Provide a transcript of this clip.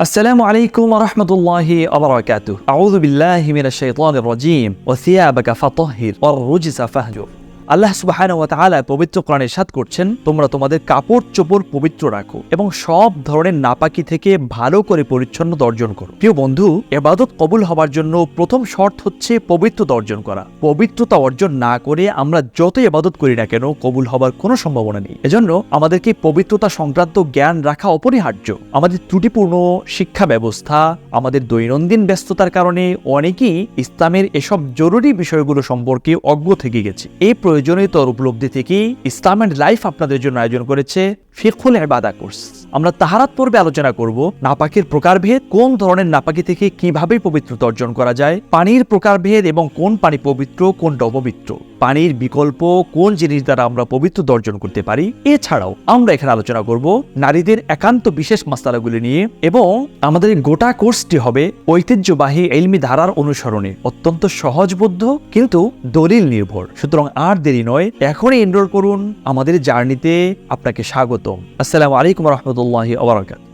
السلام عليكم ورحمة الله وبركاته. أعوذ بالله من الشيطان الرجيم وثيابك فطهر والرجس فهجر আল্লাহ সুবাহানা ওয়া তাআলা পবিত্র কোরআনে সাত করছেন, তোমরা তোমাদের কাপড় চোপড় পবিত্র রাখো এবং সব ধরনের নাপাকি থেকে ভালো করে পরিচ্ছন্নতা অর্জন করো। প্রিয় বন্ধু এবাদত কবুল হবার জন্য প্রথম শর্ত হচ্ছে পবিত্রতা অর্জন করা। পবিত্রতা অর্জন না করে আমরা যত এবাদত করি না কেন, কবুল হবার কোনো সম্ভাবনা নেই। এজন্য আমাদেরকে পবিত্রতা সংক্রান্ত জ্ঞান রাখা অপরিহার্য। আমাদের ত্রুটিপূর্ণ শিক্ষা ব্যবস্থা, আমাদের দৈনন্দিন ব্যস্ততার কারণে অনেকেই ইসলামের এসব জরুরি বিষয়গুলো সম্পর্কে অজ্ঞ থেকে গেছে। এই প্রয়োজনীয়তার উপলব্ধি থেকেই ইসলাম অ্যান্ড লাইফ আপনাদের জন্য আয়োজন করেছে ফিকুল এবাদা কোর্স। আমরা তাহারাত পর্বে আলোচনা করব নাপাকের প্রকারভেদ, কোন ধরনের নাপাকি থেকে কীভাবে পবিত্রতা অর্জন করা যায়, পানির প্রকারভেদ এবং কোন পানি পবিত্র, কোনটা অপবিত্র, পানির বিকল্প, কোন জিনিস দ্বারা আমরা পবিত্র অর্জন করতে পারি, এছাড়াও আমরা এখানে আলোচনা করব নারীদের একান্ত বিশেষ মাস্তালাগুলি নিয়ে এবং আমাদের গোটা কোর্সটি হবে ঐতিহ্যবাহী এলমি ধারার অনুসরণে। অত্যন্ত সহজবোধ্য কিন্তু দলিল নির্ভর। সুতরাং আর দেরি নয়, এখনই এনরোল করুন। আমাদের জার্নিতে আপনাকে وبركاته السلام عليكم ورحمة الله وبركاته.